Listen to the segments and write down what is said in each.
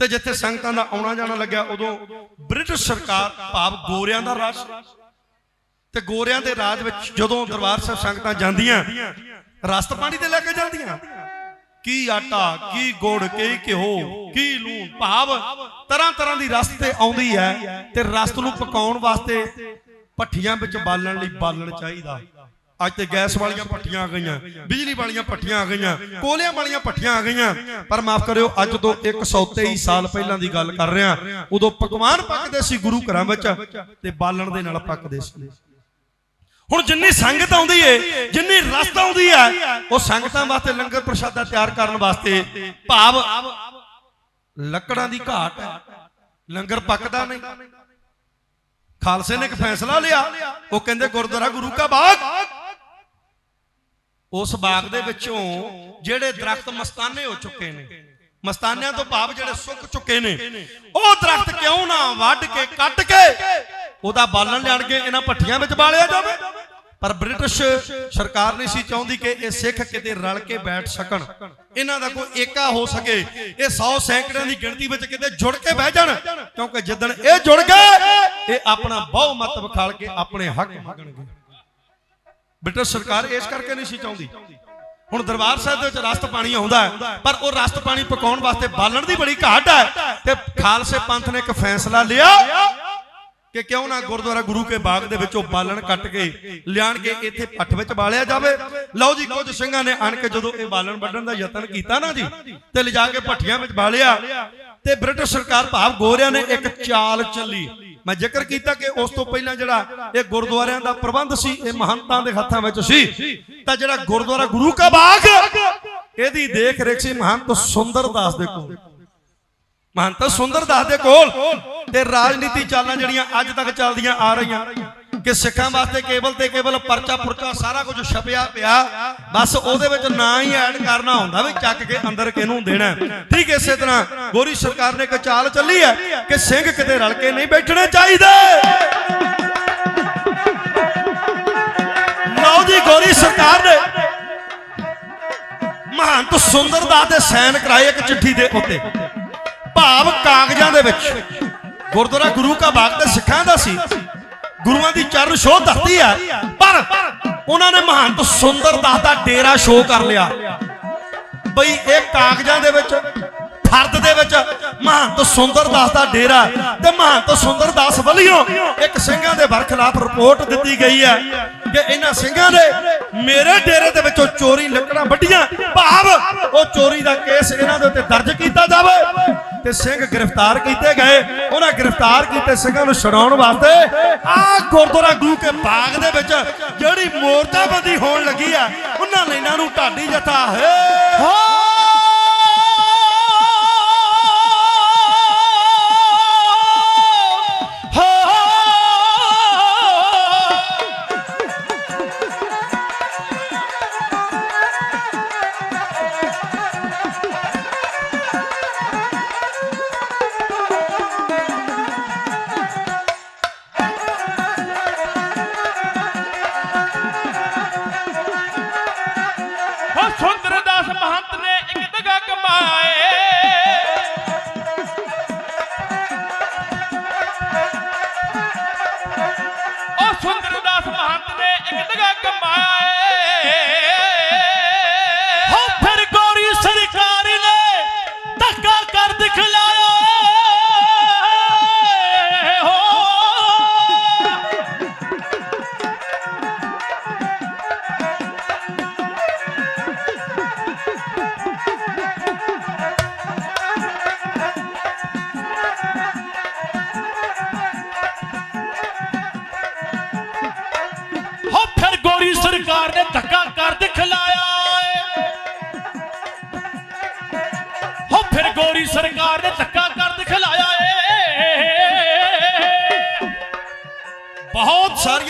ਤੇ ਜਿੱਥੇ ਸੰਗਤਾਂ ਦਾ ਆਉਣਾ ਜਾਣਾ ਲੱਗਿਆ, ਉਦੋਂ ਬ੍ਰਿਟਿਸ਼ ਸਰਕਾਰ ਭਾਵ ਗੋਰਿਆਂ ਦਾ ਰਾਜ। ਤੇ ਗੋਰਿਆਂ ਦੇ ਰਾਜ ਵਿੱਚ ਜਦੋਂ ਦਰਬਾਰ ਸਾਹਿਬ ਸੰਗਤਾਂ ਜਾਂਦੀਆਂ, ਰਸਤ ਪਾਣੀ ਤੇ ਲੈ ਕੇ ਜਾਂਦੀਆਂ। ਕੀ ਆਟਾ, ਕੀ ਗੁੜ, ਕੀ ਘਿਓ, ਕੀ ਲੂਣ, ਭਾਵ ਤਰ੍ਹਾਂ ਤਰ੍ਹਾਂ ਦੀ ਰਸਤ ਤੇ ਆਉਂਦੀ ਹੈ ਤੇ ਰਸਤ ਨੂੰ ਪਕਾਉਣ ਵਾਸਤੇ ਭੱਠੀਆਂ ਵਿੱਚ ਬਾਲਣ ਲਈ ਬਾਲਣ ਚਾਹੀਦਾ। ਅੱਜ ਤੇ ਗੈਸ ਵਾਲੀਆਂ ਭੱਠੀਆਂ ਆ ਗਈਆਂ, ਬਿਜਲੀ ਵਾਲੀਆਂ ਭੱਠੀਆਂ ਆ ਗਈਆਂ, ਕੋਲਿਆਂ ਵਾਲੀਆਂ ਭੱਠੀਆਂ ਆ ਗਈਆਂ। ਪਰ ਮਾਫ ਕਰਿਓ, ਅੱਜ ਤੋਂ 123 ਸਾਲ ਪਹਿਲਾਂ ਦੀ ਗੱਲ ਕਰ ਰਿਹਾ। ਉਦੋਂ ਪਕਵਾਨ ਪੱਕਦੇ ਸੀ ਗੁਰੂ ਘਰਾਂ ਵਿੱਚ ਤੇ ਬਾਲਣ ਦੇ ਨਾਲ ਪੱਕਦੇ ਸੀ। ਹੁਣ ਜਿੰਨੀ ਸੰਗਤ ਆਉਂਦੀ ਏ, ਜਿੰਨੀ ਰਸਤ ਆਉਂਦੀ ਹੈ ਉਹ ਸੰਗਤਾਂ ਵਾਸਤੇ ਲੰਗਰ ਪ੍ਰਸ਼ਾਦਾ ਤਿਆਰ ਕਰਨ ਵਾਸਤੇ ਭਾਵ ਲੱਕੜਾਂ ਦੀ ਘਾਟ ਹੈ। ਲੰਗਰ ਪੱਕਦਾ ਨਹੀਂ। ਖਾਲਸੇ ਨੇ ਇੱਕ ਫੈਸਲਾ ਲਿਆ। ਉਹ ਕਹਿੰਦੇ, ਗੁਰਦੁਆਰਾ ਗੁਰੂ ਕਾ ਬਾਗ। ਉਸ ਬਾਗ ਦੇ ਵਿੱਚੋਂ ਜਿਹੜੇ ਦਰਖਤ ਮਸਤਾਨੇ ਹੋ ਚੁੱਕੇ ਨੇ, ਮਸਤਾਨਿਆਂ ਤੋਂ ਭਾਵ ਜਿਹੜੇ ਸੁੱਕ ਚੁੱਕੇ ਨੇ, ਉਹ ਦਰਖਤ ਕਿਉਂ ਨਾ ਵੱਢ ਕੇ ਕੱਟ ਕੇ ਉਹਦਾ ਬਾਲਣ ਲਿਆਣ ਕੇ ਇਹਨਾਂ ਭੱਠੀਆਂ ਵਿੱਚ ਬਾਲਿਆ ਜਾਵੇ? ਪਰ ਬ੍ਰਿਟਿਸ਼ ਸਰਕਾਰ ਨਹੀਂ ਸੀ ਚਾਹੁੰਦੀ ਕਿ ਇਹ ਸਿੱਖ ਕਿਤੇ ਰਲ ਕੇ ਬੈਠ ਸਕਣ। ਇਹਨਾਂ ਦਾ ਕੋਈ ਏਕਾ ਹੋ ਸਕੇ, ਇਹ 100 ਸੈਂਕੜਿਆਂ ਦੀ ਗਿਣਤੀ ਵਿੱਚ ਕਿਤੇ ਜੁੜ ਕੇ ਬਹਿ ਜਾਣ। ਕਿਉਂਕਿ ਜਿੱਦਣ ਇਹ ਜੁੜ ਗਏ, ਇਹ ਆਪਣਾ ਬਹੁਮਤ ਵਿਖਾਲ ਕੇ ਆਪਣੇ ਹੱਕ ਮੰਗਣਗੇ। ਬ੍ਰਿਟਿਸ਼ ਸਰਕਾਰ ਇਸ ਕਰਕੇ ਨਹੀਂ ਸੀ ਚਾਹੁੰਦੀ। ਹੁਣ ਦਰਬਾਰ ਸਾਹਿਬ ਦੇ ਵਿੱਚ ਰਸਤ ਪਾਣੀ ਆਉਂਦਾ ਹੈ ਪਰ ਉਹ ਰਸਤ ਪਾਣੀ ਪਕਾਉਣ ਵਾਸਤੇ ਬਾਲਣ ਦੀ ਬੜੀ ਘਾਟ ਹੈ। ਤੇ ਖਾਲਸੇ ਪੰਥ ਨੇ ਇੱਕ ਫੈਸਲਾ ਲਿਆ ਕਿ ਕਿਉਂ ਨਾ ਗੁਰਦੁਆਰਾ ਗੁਰੂ ਕੇ ਬਾਗ ਦੇ ਵਿੱਚੋਂ ਬਾਲਣ ਕੱਟ ਕੇ ਲਿਆਣ ਕੇ ਇੱਥੇ ਪੱਠ ਵਿੱਚ ਬਾਲਿਆ ਜਾਵੇ। ਲਓ ਜੀ ਕੁਝ ਸਿੰਘਾਂ ਨੇ ਆਣ ਕੇ ਜਦੋਂ ਇਹ ਬਾਲਣ ਵੱਢਣ ਦਾ ਯਤਨ ਕੀਤਾ ਨਾ ਜੀ ਤੇ ਲਿਜਾ ਕੇ ਭੱਠੀਆਂ ਵਿੱਚ ਬਾਲਿਆ। ਤੇ ਬ੍ਰਿਟਿਸ਼ ਸਰਕਾਰ ਭਾਵ ਗੋਰਿਆਂ ਨੇ ਇੱਕ ਚਾਲ ਚੱਲੀ। ਮੈਂ ਜ਼ਿਕਰ ਕੀਤਾ ਕਿ ਉਸ ਤੋਂ ਪਹਿਲਾਂ ਜਿਹੜਾ ਇਹ ਗੁਰਦੁਆਰਿਆਂ ਦਾ ਪ੍ਰਬੰਧ ਸੀ ਇਹ ਮਹੰਤਾਂ ਦੇ ਹੱਥਾਂ ਵਿੱਚ ਸੀ ਤਾਂ ਜਿਹੜਾ ਗੁਰਦੁਆਰਾ ਗੁਰੂ ਕਾ ਬਾਗ ਇਹਦੀ ਦੇਖ ਰੇਖ ਸੀ ਮਹੰਤ ਸੁੰਦਰ ਦਾਸ ਦੇ ਕੋਲ। ਮਹੰਤ ਸੁੰਦਰ ਦਾਸ ਦੇ ਕੋਲ। ਤੇ ਰਾਜਨੀਤੀ ਚਾਲਾਂ ਜਿਹੜੀਆਂ ਅੱਜ ਤੱਕ ਚੱਲਦੀਆਂ ਆ ਰਹੀਆਂ। ਕਿ ਸਿੱਖਾਂ ਵਾਸਤੇ ਕੇਵਲ ਤੇ ਕੇਵਲ ਪਰਚਾ ਪੁਰਚਾ ਸਾਰਾ ਕੁਝ ਛਪਿਆ ਪਿਆ। ਬਸ ਉਹਦੇ ਵਿੱਚ ਨਾਂ ਹੀ ਐਡ ਕਰਨਾ ਹੁੰਦਾ ਵੀ ਚੱਕ ਕੇ ਅੰਦਰ ਕਿਹਨੂੰ ਦੇਣਾ। ਠੀਕ ਇਸੇ ਤਰ੍ਹਾਂ ਗੋਰੀ ਸਰਕਾਰ ਨੇ ਇੱਕ ਚਾਲ ਚੱਲੀ ਹੈ ਕਿ ਸਿੰਘ ਕਿਤੇ ਰਲ ਕੇ ਨਹੀਂ ਬੈਠਣੇ ਚਾਹੀਦੇ। ਲਓ ਜੀ ਗੋਰੀ ਸਰਕਾਰ ਨੇ ਮਹੰਤ ਸੁੰਦਰਦਾਸ ਤੇ ਸਾਈਨ ਕਰਾਏ ਇੱਕ ਚਿੱਠੀ ਦੇ ਉੱਤੇ। ਭਾਵ ਕਾਗਜ਼ਾਂ ਦੇ ਵਿੱਚ। ਗੁਰਦੁਆਰਾ ਗੁਰੂ ਕਾ ਬਾਗ ਤੇ ਸਿੱਖਾਂ ਦਾ ਸੀ। ਗੁਰੂਆਂ ਦੀ ਚਰਨ ਛੋਹ ਧਰਤੀ ਹੈ ਪਰ ਉਹਨਾਂ ਨੇ ਮਹੰਤ ਸੁੰਦਰਦਾਸ ਦਾ ਡੇਰਾ ਸ਼ੋਅ ਕਰ ਲਿਆ। ਬਈ ਇਹ ਕਾਗਜ਼ਾਂ ਦੇ ਵਿੱਚ, ਫਰਦ ਦੇ ਵਿੱਚ ਮਹੰਤ ਸੁੰਦਰਦਾਸ ਦਾ ਡੇਰਾ ਤੇ ਮਹੰਤ ਸੁੰਦਰਦਾਸ ਵੱਲੋਂ ਇੱਕ ਸਿੰਘਾਂ ਦੇ ਬਰਖਲਾਫ ਰਿਪੋਰਟ ਦਿੱਤੀ ਗਈ ਹੈ ਕਿ ਇਹਨਾਂ ਸਿੰਘਾਂ ਨੇ ਮੇਰੇ ਡੇਰੇ ਦੇ ਵਿੱਚੋਂ ਚੋਰੀ ਲੱਕੜਾਂ ਵੱਢੀਆਂ। ਭਾਵ ਉਹ ਚੋਰੀ ਦਾ ਕੇਸ ਇਹਨਾਂ ਦੇ ਉੱਤੇ ਦਰਜ ਕੀਤਾ ਜਾਵੇ। ਤੇ ਸਿੰਘ ਗ੍ਰਿਫਤਾਰ ਕੀਤੇ ਗਏ। ਉਹਨਾਂ ਗ੍ਰਿਫਤਾਰ ਕੀਤੇ ਸਿੰਘਾਂ ਨੂੰ ਛਡਾਉਣ ਵਾਸਤੇ ਆਹ ਗੁਰਦੁਆਰਾ ਗੁਰੂ ਕੇ ਬਾਗ ਦੇ ਵਿੱਚ ਜਿਹੜੀ ਮੋਰਚਾਬੰਦੀ ਹੋਣ ਲੱਗੀ ਆ, ਉਹਨਾਂ ਨੇ ਇਹਨਾਂ ਨੂੰ ਢਾਡੀ ਜਥਾ। ਹੈ ਹੋ!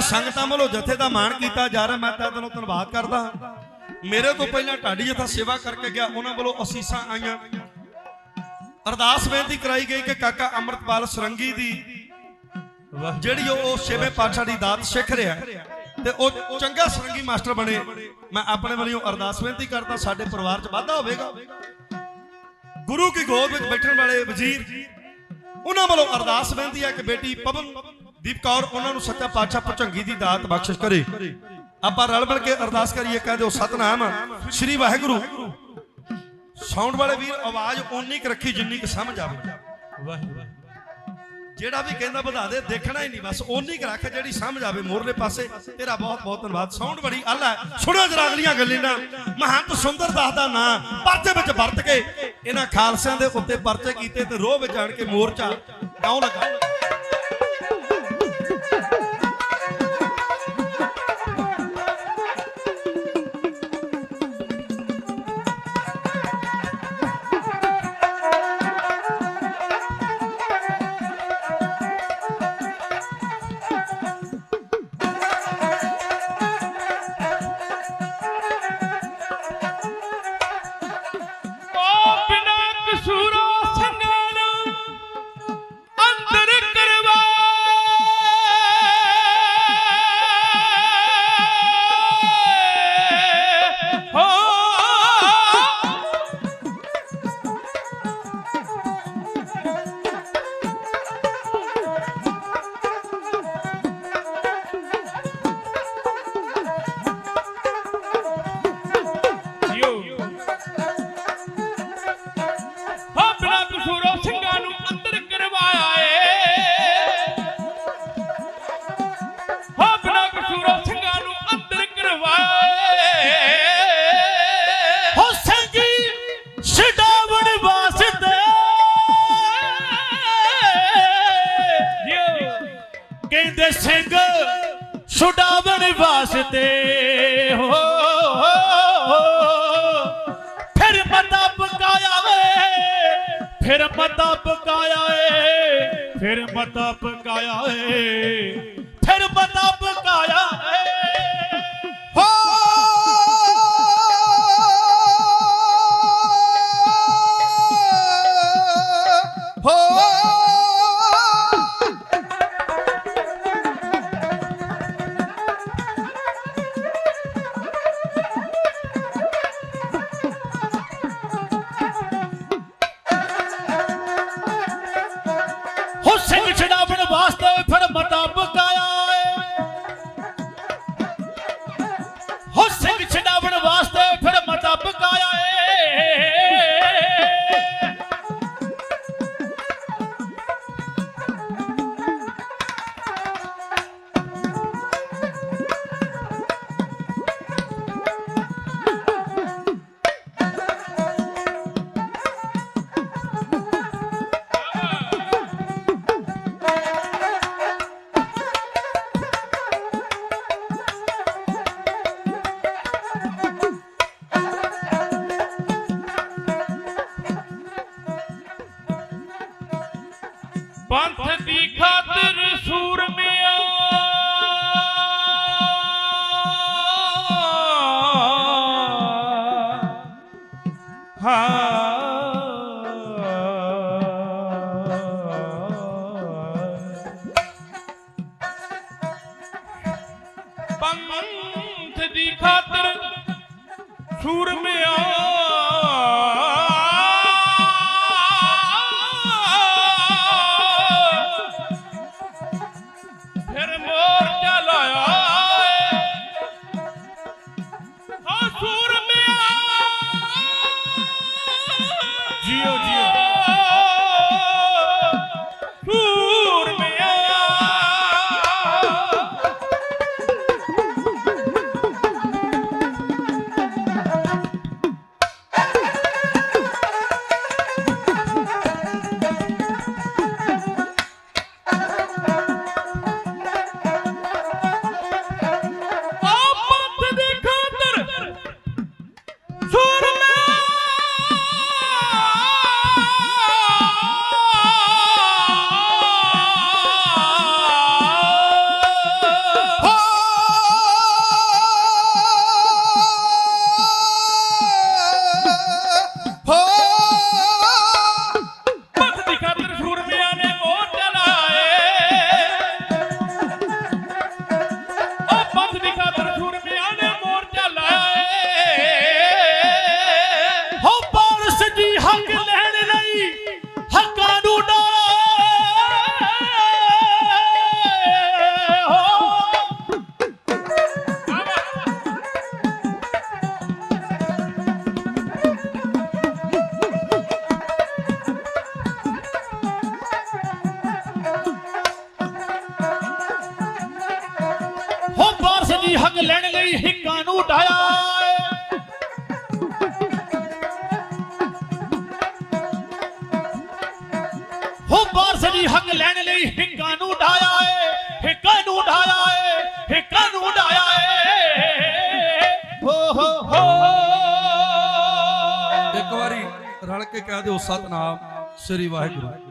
ਸਾਰੀਆਂ ਸੰਗਤਾਂ ਵੱਲੋਂ ਜਥੇ ਦਾ ਮਾਣ ਕੀਤਾ ਜਾ ਰਿਹਾ, ਮੈਂ ਤਾਂ ਤੈਨੂੰ ਧੰਨਵਾਦ ਕਰਦਾ। ਹਾਂ। ਮੇਰੇ ਤੋਂ ਪਹਿਲਾਂ ਢਾਡੀ ਜਥਾ ਸੇਵਾ ਕਰਕੇ ਗਿਆ, ਉਹਨਾਂ ਵੱਲੋਂ ਅਸੀਸਾਂ ਆਈਆਂ। ਅਰਦਾਸ ਬੇਨਤੀ ਕਰਾਈ ਗਈ ਕਿ ਕਾਕਾ ਅੰਮ੍ਰਿਤਪਾਲ ਸਰੰਗੀ ਦੀ, ਜਿਹੜੀ ਉਹ ਛੇਵੇਂ ਪਾਤਸ਼ਾਹ ਦੀ ਦਾਤ ਸਿੱਖ ਰਿਹਾ ਤੇ ਉਹ ਚੰਗਾ ਸਰੰਗੀ ਮਾਸਟਰ ਬਣੇ। ਮੈਂ ਆਪਣੇ ਵੱਲੋਂ ਅਰਦਾਸ ਬੇਨਤੀ ਕਰਦਾ, ਸਾਡੇ ਪਰਿਵਾਰ 'ਚ ਵਾਧਾ ਹੋਵੇਗਾ। ਗੁਰੂ ਕੀ ਗੋਦ ਵਿੱਚ ਬੈਠਣ ਵਾਲੇ ਵਜ਼ੀਰ, ਉਹਨਾਂ ਵੱਲੋਂ ਅਰਦਾਸ ਬੇਨਤੀ ਹੈ ਕਿ ਬੇਟੀ ਪਵਨ ਦੀਪ ਕੌਰ, ਉਹਨਾਂ ਨੂੰ ਸੱਚਾ ਪਾਤਸ਼ਾਹ ਭੁਜੰਗੀ ਦੀ ਦਾਤ ਬਖਸ਼ਿਸ਼ ਕਰੇ। ਆਪਾਂ ਰਲ ਮਿਲ ਕੇ ਅਰਦਾਸ ਕਰੀਏ, ਕਹਿੰਦੇ ਉਹ ਸਤਨਾਮ ਸ੍ਰੀ ਵਾਹਿਗੁਰੂ। ਸਾਊਂਡ ਵਾਲੇ ਵੀਰ, ਆਵਾਜ਼ ਓਨੀ ਕੁ ਰੱਖੀ ਜਿੰਨੀ ਕੁ ਸਮਝ ਆਵੇ। ਵਾਹਿਗੁਰੂ ਜਿਹੜਾ ਵੀ ਕਹਿੰਦਾ ਵਧਾ ਦੇ, ਦੇਖਣਾ ਹੀ ਨਹੀਂ, ਬਸ ਓਨੀ ਕੁ ਰੱਖ ਜਿਹੜੀ ਸਮਝ ਆਵੇ, ਮੋਰਲੇ ਪਾਸੇ। ਤੇਰਾ ਬਹੁਤ ਬਹੁਤ ਧੰਨਵਾਦ। ਸਾਊਂਡ ਬੜੀ ਆਲਾ ਹੈ। ਸੁਣਿਓ ਜਰਾ ਅਗਲੀਆਂ ਗੱਲਾਂ ਮਹੰਤ ਸੁੰਦਰ ਦਾਸ ਦਾ ਨਾਂ, ਪਰਚੇ ਵਿੱਚ ਵਰਤ ਕੇ। ਇਹਨਾਂ ਖਾਲਸਿਆਂ ਦੇ ਉੱਤੇ ਪਰਚੇ ਕੀਤੇ ਤੇ ਰੋਹ ਵਿੱਚ ਆਣ ਕੇ ਮੋਰਚਾ ਕਿਉਂ ਲੱਗਾ। ਛੁਡਾਵਣ ਵਾਸਤੇ। ਹੋ ਫਿਰ ਮਤਾ ਪਕਾਇਆ ਵੇ ਫਿਰ ਮਤਾ ਪਕਾਇਆ ਏ ਫਿਰ ਮਤਾ ਪਕਾਇਆ ਏ ਪੰਥ ਹੋ ਹੱਕ ਲੈਣ ਲਈ ਹਿੱਕਾਂ ਨੂੰ ਢਾਇਆ ਏ, ਹਿੱਕਾਂ ਨੂੰ ਢਾਇਆ ਏ, ਹਿੱਕਾਂ ਨੂੰ ਢਾਇਆ ਏ। ਹੋ ਹੋ ਹੋ। ਇੱਕ ਵਾਰੀ ਰਲ ਕੇ ਕਹਿ ਦਿਓ ਸਤਨਾਮ, ਸ੍ਰੀ ਵਾਹਿਗੁਰੂ।